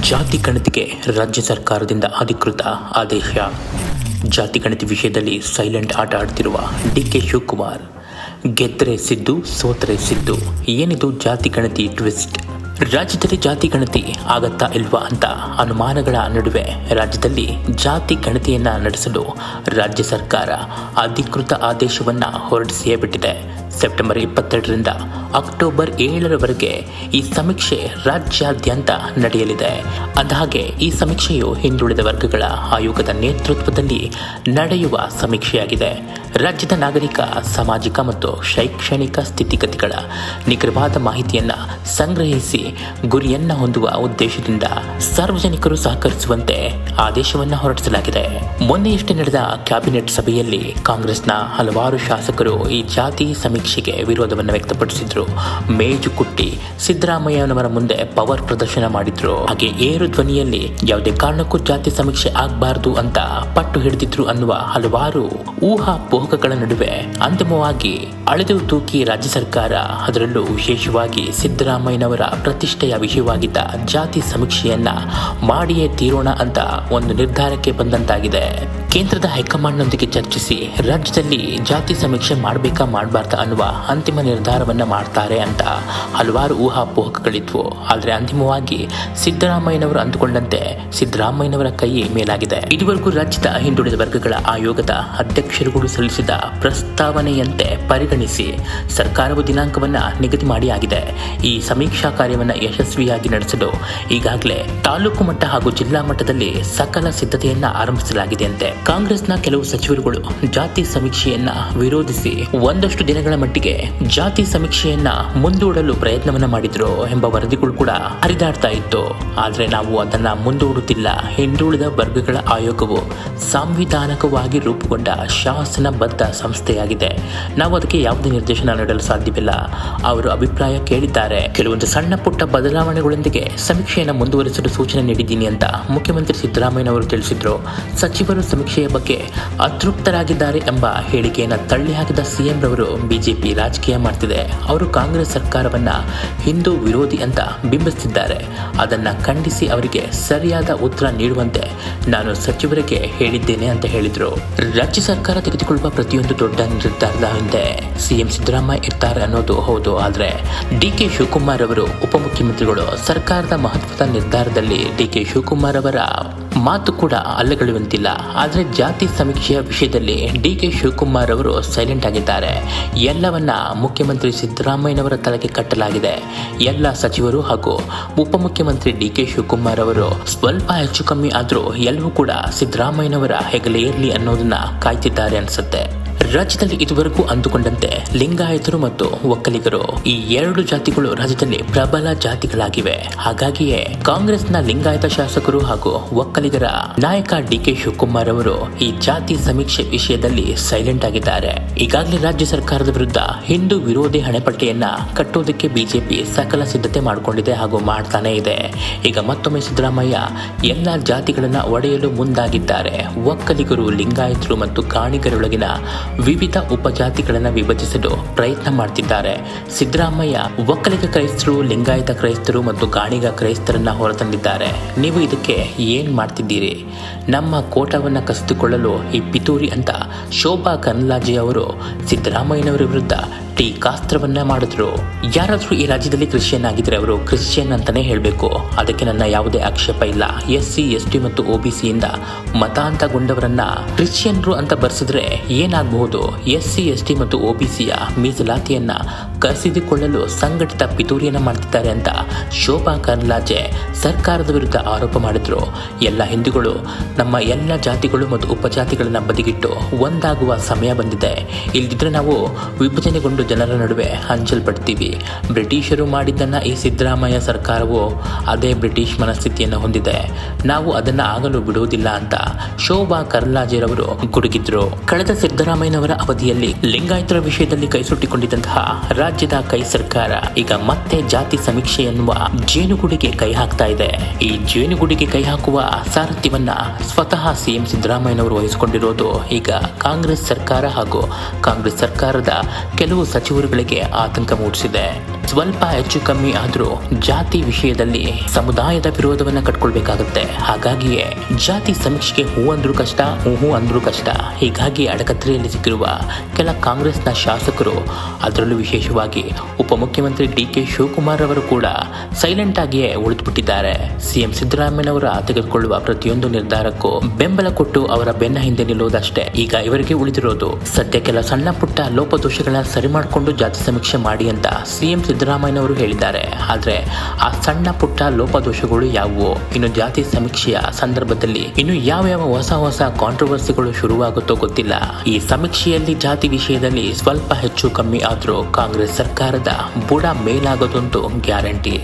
ಜಾತಿ ಗಣತಿಗೆ ರಾಜ್ಯ ಸರ್ಕಾರದಿಂದ ಅಧಿಕೃತ ಆದೇಶ. ಜಾತಿ ಗಣತಿ ವಿಷಯದಲ್ಲಿ ಸೈಲೆಂಟ್ ಆಟ ಆಡ್ತಿರುವ ಡಿ ಕೆ ಶಿವಕುಮಾರ್. ಗೆದ್ದರೆ ಸಿದ್ದು, ಸೋತರೆ ಸಿದ್ದು. ಏನಿದು ಜಾತಿ ಗಣತಿ ಟ್ವಿಸ್ಟ್? ರಾಜ್ಯದಲ್ಲಿ ಜಾತಿ ಗಣತಿ ಆಗತ್ತಾ ಇಲ್ವಾ ಅಂತ ಅನುಮಾನಗಳ ನಡುವೆ ರಾಜ್ಯದಲ್ಲಿ ಜಾತಿ ಗಣತಿಯನ್ನ ನಡೆಸಲು ರಾಜ್ಯ ಸರ್ಕಾರ ಅಧಿಕೃತ ಆದೇಶವನ್ನ ಹೊರಡಿಸಿಯೇ ಬಿಟ್ಟಿದೆ. ಸೆಪ್ಟೆಂಬರ್ ಇಪ್ಪತ್ತೆರಡರಿಂದ ಅಕ್ಟೋಬರ್ ಏಳರವರೆಗೆ ಈ ಸಮೀಕ್ಷೆ ರಾಜ್ಯಾದ್ಯಂತ ನಡೆಯಲಿದೆ. ಅಂದಹಾಗೆ ಈ ಸಮೀಕ್ಷೆಯು ಹಿಂದುಳಿದ ವರ್ಗಗಳ ಆಯೋಗದ ನೇತೃತ್ವದಲ್ಲಿ ನಡೆಯುವ ಸಮೀಕ್ಷೆಯಾಗಿದೆ. ರಾಜ್ಯದ ನಾಗರಿಕ, ಸಾಮಾಜಿಕ ಮತ್ತು ಶೈಕ್ಷಣಿಕ ಸ್ಥಿತಿಗತಿಗಳ ನಿಖರವಾದ ಮಾಹಿತಿಯನ್ನ ಸಂಗ್ರಹಿಸಿ ಗುರಿಯನ್ನ ಹೊಂದುವ ಉದ್ದೇಶದಿಂದ ಸಾರ್ವಜನಿಕರು ಸಹಕರಿಸುವಂತೆ ಆದೇಶವನ್ನ ಹೊರಡಿಸಲಾಗಿದೆ. ಮೊನ್ನೆಯಷ್ಟೇ ನಡೆದ ಕ್ಯಾಬಿನೆಟ್ ಸಭೆಯಲ್ಲಿ ಕಾಂಗ್ರೆಸ್ನ ಹಲವಾರು ಶಾಸಕರು ಈ ಜಾತಿ ಸಮೀಕ್ಷೆಗೆ ವಿರೋಧವನ್ನು ವ್ಯಕ್ತಪಡಿಸಿದ್ರು. ಮೇಜು ಕುಟ್ಟಿ ಸಿದ್ದರಾಮಯ್ಯನವರ ಮುಂದೆ ಪವರ್ ಪ್ರದರ್ಶನ ಮಾಡಿದ್ರು. ಹಾಗೆ ಏರು ಧ್ವನಿಯಲ್ಲಿ ಯಾವುದೇ ಕಾರಣಕ್ಕೂ ಜಾತಿ ಸಮೀಕ್ಷೆ ಆಗಬಾರದು ಅಂತ ಪಟ್ಟು ಹಿಡಿದಿದ್ರು ಅನ್ನುವ ಹಲವಾರು ಊಹಾಪೋಹಗಳ ನಡುವೆ ಅಂತಿಮವಾಗಿ ಅಳೆದು ತೂಕಿ ರಾಜ್ಯ ಸರ್ಕಾರ ಅದರಲ್ಲೂ ವಿಶೇಷವಾಗಿ ಸಿದ್ದರಾಮಯ್ಯನವರ ಪ್ರತಿಷ್ಠೆಯ ವಿಷಯವಾಗಿದ್ದ ಜಾತಿ ಸಮೀಕ್ಷೆಯನ್ನ ಮಾಡಿಯೇ ತೀರೋಣ ಅಂತ ಒಂದು ನಿರ್ಧಾರಕ್ಕೆ ಬಂದಂತಾಗಿದೆ. ಕೇಂದ್ರದ ಹೈಕಮಾಂಡ್ನೊಂದಿಗೆ ಚರ್ಚಿಸಿ ರಾಜ್ಯದಲ್ಲಿ ಜಾತಿ ಸಮೀಕ್ಷೆ ಮಾಡಬೇಕಾ ಮಾಡಬಾರ್ದಾ ಅನ್ನುವ ಅಂತಿಮ ನಿರ್ಧಾರವನ್ನು ಮಾಡ್ತಾರೆ ಅಂತ ಹಲವಾರು ಊಹಾಪೋಹಗಳಿದ್ವು. ಆದರೆ ಅಂತಿಮವಾಗಿ ಸಿದ್ದರಾಮಯ್ಯನವರು ಅಂದುಕೊಂಡಂತೆ ಸಿದ್ದರಾಮಯ್ಯನವರ ಕೈ ಮೇಲಾಗಿದೆ. ಇದುವರೆಗೂ ರಾಜ್ಯದ ಹಿಂದುಳಿದ ವರ್ಗಗಳ ಆಯೋಗದ ಅಧ್ಯಕ್ಷರುಗಳು ಸಲ್ಲಿಸಿದ ಪ್ರಸ್ತಾವನೆಯಂತೆ ಪರಿಗಣಿಸಿ ಸರ್ಕಾರವು ದಿನಾಂಕವನ್ನ ನಿಗದಿ ಮಾಡಿ ಆಗಿದೆ. ಈ ಸಮೀಕ್ಷಾ ಕಾರ್ಯವನ್ನ ಯಶಸ್ವಿಯಾಗಿ ನಡೆಸಲು ಈಗಾಗಲೇ ತಾಲೂಕು ಮಟ್ಟ ಹಾಗೂ ಜಿಲ್ಲಾ ಮಟ್ಟದಲ್ಲಿ ಸಕಲ ಸಿದ್ಧತೆಯನ್ನ ಆರಂಭಿಸಲಾಗಿದೆಯಂತೆ ಕಾಂಗ್ರೆಸ್ನ ಕೆಲವು ಸಚಿವರುಗಳು ಜಾತಿ ಸಮೀಕ್ಷೆಯನ್ನ ವಿರೋಧಿಸಿ ಒಂದಷ್ಟು ದಿನಗಳ ಮಟ್ಟಿಗೆ ಜಾತಿ ಸಮೀಕ್ಷೆಯನ್ನ ಮುಂದೂಡಲು ಪ್ರಯತ್ನವನ್ನ ಮಾಡಿದ್ರು ಎಂಬ ವರದಿಗಳು ಕೂಡ ಹರಿದಾಡ್ತಾ ಇತ್ತು. ಆದ್ರೆ ನಾವು ಅದನ್ನ ಮುಂದೂಡುತ್ತಿಲ್ಲ. ಹಿಂದುಳಿದ ವರ್ಗಗಳ ಆಯೋಗವು ಸಾಂವಿಧಾನಿಕವಾಗಿ ರೂಪುಗೊಂಡ ಶಾಸನಬದ್ಧ ಸಂಸ್ಥೆಯಾಗಿದೆ. ನಾವು ಅದಕ್ಕೆ ಯಾವುದೇ ನಿರ್ದೇಶನ ನೀಡಲು ಸಾಧ್ಯವಿಲ್ಲ. ಅವರು ಅಭಿಪ್ರಾಯ ಕೇಳಿದ್ದಾರೆ. ಕೆಲವೊಂದು ಸಣ್ಣ ಪುಟ್ಟ ಬದಲಾವಣೆಗಳೊಂದಿಗೆ ಸಮೀಕ್ಷೆಯನ್ನು ಮುಂದುವರಿಸಲು ಸೂಚನೆ ನೀಡಿದ್ದೀನಿ ಅಂತ ಮುಖ್ಯಮಂತ್ರಿ ಸಿದ್ದರಾಮಯ್ಯನವರು ತಿಳಿಸಿದ್ರು. ಸಚಿವರು ಸಮೀಕ್ಷೆಯ ಬಗ್ಗೆ ಅತೃಪ್ತರಾಗಿದ್ದಾರೆ ಎಂಬ ಹೇಳಿಕೆಯನ್ನು ತಳ್ಳಿ ಹಾಕಿದ ಸಿಎಂ ರವರು ರಾಜಕೀಯ ಮಾಡ್ತಿದೆ. ಅವರು ಕಾಂಗ್ರೆಸ್ ಸರ್ಕಾರವನ್ನ ಹಿಂದೂ ವಿರೋಧಿ ಅಂತ ಬಿಂಬಿಸುತ್ತಿದ್ದಾರೆ ಅದನ್ನ ಖಂಡಿಸಿ ಅವರಿಗೆ ಸರಿಯಾದ ಉತ್ತರ ನೀಡುವಂತೆ ನಾನು ಸಚಿವರಿಗೆ ಹೇಳಿದ್ದೇನೆ ಅಂತ ಹೇಳಿದ್ರು. ರಾಜ್ಯ ಸರ್ಕಾರ ತೆಗೆದುಕೊಳ್ಳುವ ಪ್ರತಿಯೊಂದು ದೊಡ್ಡ ನಿರ್ಧಾರದ ಹಿಂದೆ ಸಿಎಂ ಸಿದ್ದರಾಮಯ್ಯ ಇರ್ತಾರೆ ಅನ್ನೋದು ಹೌದು. ಆದರೆ ಡಿ ಕೆ ಶಿವಕುಮಾರ್ ಅವರು ಉಪಮುಖ್ಯಮಂತ್ರಿಗಳು ಸರ್ಕಾರದ ಮಹತ್ವದ ನಿರ್ಧಾರದಲ್ಲಿ ಡಿ ಕೆ ಶಿವಕುಮಾರ್ ಅವರ ಮಾತು ಕೂಡ ಅಲ್ಲಗಳುವಂತಿಲ್ಲ. ಆದರೆ ಜಾತಿ ಸಮೀಕ್ಷೆಯ ವಿಷಯದಲ್ಲಿ ಡಿ ಕೆ ಶಿವಕುಮಾರ್ ಅವರು ಸೈಲೆಂಟ್ ಆಗಿದ್ದಾರೆ. ಎಲ್ಲವನ್ನ ಮುಖ್ಯಮಂತ್ರಿ ಸಿದ್ದರಾಮಯ್ಯನವರ ತಲೆಗೆ ಕಟ್ಟಲಾಗಿದೆ. ಎಲ್ಲ ಸಚಿವರು ಹಾಗೂ ಉಪಮುಖ್ಯಮಂತ್ರಿ ಡಿ ಕೆ ಶಿವಕುಮಾರ್ ಅವರು ಸ್ವಲ್ಪ ಹೆಚ್ಚು ಕಮ್ಮಿ ಆದರೂ ಎಲ್ಲವೂ ಕೂಡ ಸಿದ್ದರಾಮಯ್ಯನವರ ಹೆಗಲೇ ಇರಲಿ ಅನ್ನೋದನ್ನ ಕಾಯ್ತಿದ್ದಾರೆ ಅನ್ಸುತ್ತೆ. ರಾಜ್ಯದಲ್ಲಿ ಇದುವರೆಗೂ ಅಂದುಕೊಂಡಂತೆ ಲಿಂಗಾಯತರು ಮತ್ತು ಒಕ್ಕಲಿಗರು ಈ ಎರಡು ಜಾತಿಗಳು ರಾಜ್ಯದಲ್ಲಿ ಪ್ರಬಲ ಜಾತಿಗಳಾಗಿವೆ. ಹಾಗಾಗಿಯೇ ಕಾಂಗ್ರೆಸ್ನ ಲಿಂಗಾಯತ ಶಾಸಕರು ಹಾಗೂ ಒಕ್ಕಲಿಗರ ನಾಯಕ ಡಿ ಕೆ ಶಿವಕುಮಾರ್ ಅವರು ಈ ಜಾತಿ ಸಮೀಕ್ಷೆ ವಿಷಯದಲ್ಲಿ ಸೈಲೆಂಟ್ ಆಗಿದ್ದಾರೆ. ಈಗಾಗಲೇ ರಾಜ್ಯ ಸರ್ಕಾರದ ವಿರುದ್ಧ ಹಿಂದೂ ವಿರೋಧಿ ಹಣೆಪಟ್ಟಿಯನ್ನ ಕಟ್ಟೋದಕ್ಕೆ ಬಿಜೆಪಿ ಸಕಲ ಸಿದ್ಧತೆ ಮಾಡಿಕೊಂಡಿದೆ ಹಾಗೂ ಮಾಡ್ತಾನೆ ಇದೆ. ಈಗ ಮತ್ತೊಮ್ಮೆ ಸಿದ್ದರಾಮಯ್ಯ, ಎಲ್ಲ ಜಾತಿಗಳನ್ನ ಒಡೆಯಲು ಮುಂದಾಗಿದ್ದಾರೆ. ಒಕ್ಕಲಿಗರು, ಲಿಂಗಾಯತರು ಮತ್ತು ಕಾಣಿಗರೊಳಗಿನ ವಿವಿಧ ಉಪಜಾತಿಗಳನ್ನು ವಿಭಜಿಸಲು ಪ್ರಯತ್ನ ಮಾಡ್ತಿದ್ದಾರೆ. ಸಿದ್ದರಾಮಯ್ಯ ಒಕ್ಕಲಿಗ ಕ್ರೈಸ್ತರು, ಲಿಂಗಾಯತ ಕ್ರೈಸ್ತರು ಮತ್ತು ಗಾಣಿಗ ಕ್ರೈಸ್ತರನ್ನ ಹೊರತಂದಿದ್ದಾರೆ. ನೀವು ಇದಕ್ಕೆ ಏನು ಮಾಡ್ತಿದ್ದೀರಿ? ನಮ್ಮ ಕೋಟವನ್ನ ಕಸಿದುಕೊಳ್ಳಲು ಈ ಪಿತೂರಿ ಅಂತ ಶೋಭಾ ಕನ್ಲಾಜೆ ಅವರು ಸಿದ್ದರಾಮಯ್ಯನವರ ವಿರುದ್ಧ ಟೀಕಾಸ್ತ್ರವನ್ನ ಮಾಡಿದ್ರು. ಯಾರಾದರೂ ಈ ರಾಜ್ಯದಲ್ಲಿ ಕ್ರಿಶ್ಚಿಯನ್ ಆಗಿದ್ರೆ ಅವರು ಕ್ರಿಶ್ಚಿಯನ್ ಅಂತಾನೆ ಹೇಳಬೇಕು. ಅದಕ್ಕೆ ನನ್ನ ಯಾವುದೇ ಆಕ್ಷೇಪ ಇಲ್ಲ. ಎಸ್ ಸಿ ಎಸ್ ಟಿ ಮತ್ತು ಒ ಬಿ ಸಿಯಿಂದ ಮತಾಂತಗೊಂಡವರನ್ನ ಕ್ರಿಶ್ಚಿಯನ್ರು ಅಂತ ಬರ್ಸಿದ್ರೆ ಏನಾಗಬಹುದು? ಎಸ್ ಸಿ ಎಸ್ ಟಿ ಮತ್ತು ಒ ಬಿ ಸಿಯ ಮೀಸಲಾತಿಯನ್ನ ಕಸಿದುಕೊಳ್ಳಲು ಸಂಘಟಿತ ಪಿತೂರಿಯನ್ನ ಮಾಡ್ತಿದ್ದಾರೆ ಅಂತ ಶೋಭಾ ಕರ್ಲಾಜೆ ಸರ್ಕಾರದ ವಿರುದ್ಧ ಆರೋಪ ಮಾಡಿದ್ರು. ಎಲ್ಲ ಹಿಂದೂಗಳು ನಮ್ಮ ಎಲ್ಲ ಜಾತಿಗಳು ಮತ್ತು ಉಪಜಾತಿಗಳನ್ನ ಬದಿಗಿಟ್ಟು ಒಂದಾಗುವ ಸಮಯ ಬಂದಿದೆ. ಇಲ್ದಿದ್ರೆ ನಾವು ವಿಭಜನೆಗೊಂಡು ಜನರ ನಡುವೆ ಹಂಚಲ್ಪಡ್ತೀವಿ ಬ್ರಿಟಿಷರು ಮಾಡಿದ್ದನ್ನು ಈ ಸಿದ್ದರಾಮಯ್ಯ ಸರ್ಕಾರವು ಅದೇ ಬ್ರಿಟಿಷ್ ಮನಸ್ಥಿತಿಯನ್ನು ಹೊಂದಿದೆ. ನಾವು ಅದನ್ನು ಆಗಲು ಬಿಡುವುದಿಲ್ಲ ಅಂತ ಶೋಭಾ ಕರ್ಲಾಜೆರವರು ಗುಡುಗಿದ್ರು. ಕಳೆದ ಸಿದ್ದರಾಮಯ್ಯನವರ ಅವಧಿಯಲ್ಲಿ ಲಿಂಗಾಯತರ ವಿಷಯದಲ್ಲಿ ಕೈಸುಟ್ಟಿಕೊಂಡಿದ್ದಂತಹ ರಾಜ್ಯದ ಕೈ ಸರ್ಕಾರ ಈಗ ಮತ್ತೆ ಜಾತಿ ಸಮೀಕ್ಷೆ ಎನ್ನುವ ಜೇನುಗೂಡಿಗೆ ಕೈ ಹಾಕ್ತಾ ಇದೆ. ಈ ಜೇನುಗೂಡಿಗೆ ಕೈ ಹಾಕುವ ಸಾರಥ್ಯವನ್ನ ಸ್ವತಃ ಸಿಎಂ ಸಿದ್ದರಾಮಯ್ಯನವರು ವಹಿಸಿಕೊಂಡಿರೋದು ಈಗ ಕಾಂಗ್ರೆಸ್ ಸರ್ಕಾರ ಹಾಗೂ ಕಾಂಗ್ರೆಸ್ ಸರ್ಕಾರದ ಕೆಲವು ಸಚಿವರುಗಳಿಗೆ ಆತಂಕ ಮೂಡಿಸಿದೆ. ಸ್ವಲ್ಪ ಹೆಚ್ಚು ಕಮ್ಮಿ ಆದರೂ ಜಾತಿ ವಿಷಯದಲ್ಲಿ ಸಮುದಾಯದ ವಿರೋಧವನ್ನ ಕಟ್ಕೊಳ್ಬೇಕಾಗುತ್ತೆ. ಹಾಗಾಗಿಯೇ ಜಾತಿ ಸಮೀಕ್ಷೆಗೆ ಹೂ ಅಂದ್ರೂ ಕಷ್ಟ, ಹೂ ಅಂದ್ರೂ ಕಷ್ಟ. ಹೀಗಾಗಿ ಅಡಕತ್ರೆಯಲ್ಲಿ ಸಿಕ್ಕಿರುವ ಕೆಲ ಕಾಂಗ್ರೆಸ್ನ ಶಾಸಕರು ಅದರಲ್ಲೂ ವಿಶೇಷವಾಗಿ ಉಪಮುಖ್ಯಮಂತ್ರಿ ಡಿ ಕೆ ಶಿವಕುಮಾರ್ ಅವರು ಕೂಡ ಸೈಲೆಂಟ್ ಆಗಿಯೇ ಉಳಿದುಬಿಟ್ಟಿದ್ದಾರೆ. ಸಿಎಂ ಸಿದ್ದರಾಮಯ್ಯನವರ ತೆಗೆದುಕೊಳ್ಳುವ ಪ್ರತಿಯೊಂದು ನಿರ್ಧಾರಕ್ಕೂ ಬೆಂಬಲ ಕೊಟ್ಟು ಅವರ ಬೆನ್ನ ಹಿಂದೆ ನಿಲ್ಲುವುದಷ್ಟೇ. ಈಗ ಇವರಿಗೆ ಉಳಿದಿರೋದು ಸದ್ಯ ಕೆಲ ಸಣ್ಣ ಪುಟ್ಟ ಲೋಪದೋಷಗಳನ್ನ ಸರಿ ಮಾಡಿಕೊಂಡು ಜಾತಿ ಸಮೀಕ್ಷೆ ಮಾಡಿ ಅಂತ ಸಿಎಂ ಸಿದ್ದರಾಮಯ್ಯನವರು ಹೇಳಿದ್ದಾರೆ. ಆದರೆ ಆ ಸಣ್ಣ ಪುಟ್ಟ ಲೋಪದೋಷಗಳು ಯಾವುವು? ಇನ್ನು ಜಾತಿ ಸಮೀಕ್ಷೆಯ ಸಂದರ್ಭದಲ್ಲಿ ಇನ್ನು ಯಾವ ಯಾವ ಹೊಸ ಹೊಸ ಕಾಂಟ್ರವರ್ಸಿಗಳು ಶುರುವಾಗುತ್ತೋ ಗೊತ್ತಿಲ್ಲ. ಈ ಸಮೀಕ್ಷೆಯಲ್ಲಿ ಜಾತಿ ವಿಷಯದಲ್ಲಿ ಸ್ವಲ್ಪ ಹೆಚ್ಚು ಕಮ್ಮಿ ಆದರೂ ಕಾಂಗ್ರೆಸ್ ಸರ್ಕಾರದ ಬುಡ ಮೇಲಾಗದೊಂದು ಗ್ಯಾರಂಟಿ.